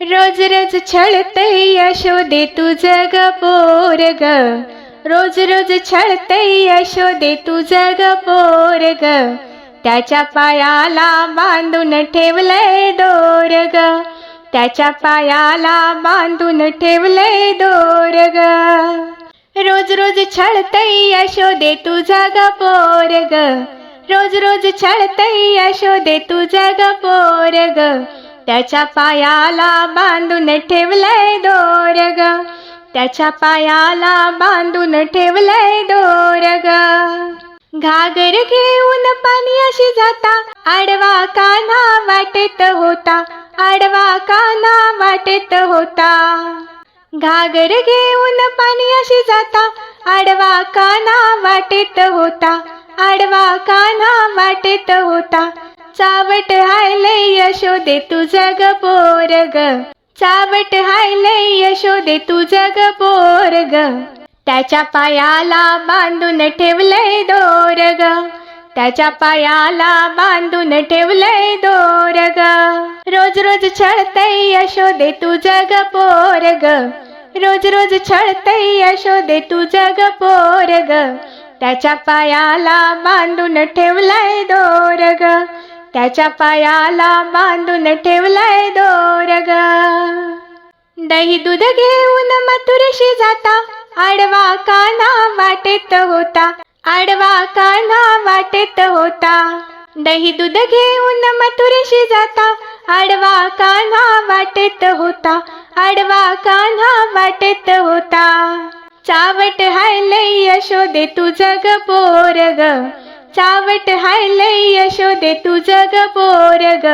रोज रोज छळते यशोदे तुझं ग पोर ग. रोज रोज छळते यशोदे तुझं ग पोर ग. त्याच्या पायाला बांधून ठेवलंय दोर ग. त्याच्या पायाला बांधून ठेवलंय दोर ग. रोज रोज छळते यशोदे तुझा ग पोर ग. रोज रोज छळते यशोदे तुझा ग पोर ग. त्याच्या पायाला बांधून ठेवलंय दोर ग त्याच्या पायाला बांधून ठेवलंय दोर ग घागर घेऊन पाणी अशी जाता आडवा काना वाटेत होता आडवा काना वाटेत होता. घागर घेऊन पाणी अशी जाता आडवा काना वाटेत होता आडवा काना वाटेत होता. चावट हायले यशोदे तुझं ग पोर ग. चावट हायले यशोदे तुझं ग पोर ग. त्याच्या पायाला बांधून ठेवलंय दोर ग. त्याच्या पायाला बांधून ठेवलंय दोर ग. रोज रोज छळतय यशोदे तुझं ग पोर ग. रोज रोज छळतय यशोदे तुझं ग पोर ग. त्याच्या पायाला बांधून ठेवलंय दोर ग. त्याच्या पायाला बांधून ठेवलाय दोर ग दही दूध घेऊन मथुरेशी जाता. आडवा काना वाटेत होता. आडवा काना वाटेत होता. दही दूध घेऊन मथुरेशी जाता. आडवा कान्हा वाटेत होता. आडवा कान्हा वाटेत होता. चावट हायले यशोदे तुझ ग पोर ग चावट हायले यशोदे तुझं ग पोर ग.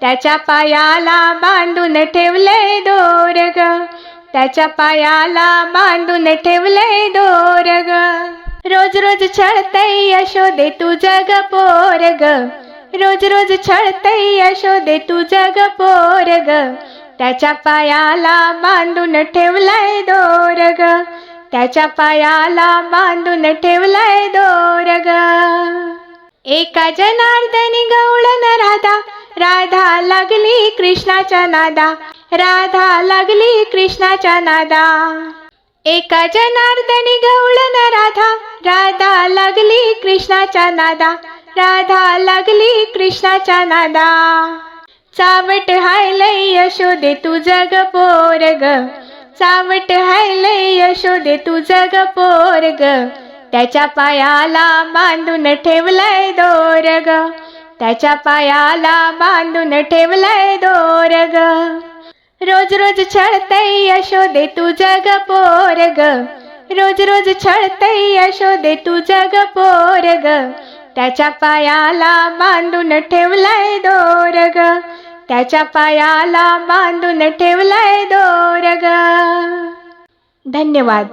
त्याच्या पायाला बांधून ठेवलंय दोर ग. त्याच्या पायाला बांधून ठेवलंय दोर ग. रोज रोज छळतय यशोदे तुझं ग पोर ग. रोज रोज छळतय यशोदे तुझं ग पोर ग. त्याच्या पायाला बांधून ठेवलाय दोर ग. त्याच्या पायाला बांधून ठेवलाय दोर ग एका जनार्दनी गवळण राधा राधा लागली कृष्णाच्या नादा राधा लागली कृष्णाच्या नादा. एका जनार्दनी गवळण राधा राधा लागली कृष्णाच्या नादा राधा लागली कृष्णाच्या नादा. चावट हायले यशोदे तू ग पोर ग चावट हायले यशोदे तुझं ग पोर ग. त्याच्या पायाला बांधून ठेवलाय दोर ग. त्याच्या पायाला बांधून ठेवलाय दोर ग. रोज रोज छळतय यशोदे तुझं ग पोर ग. रोज रोज छळतय यशोदे तुझं ग पोर ग. त्याच्या पायाला बांधून ठेवलाय दोर ग. त्याच्या पायाला बांधून ठेवलाय दोरग. धन्यवाद.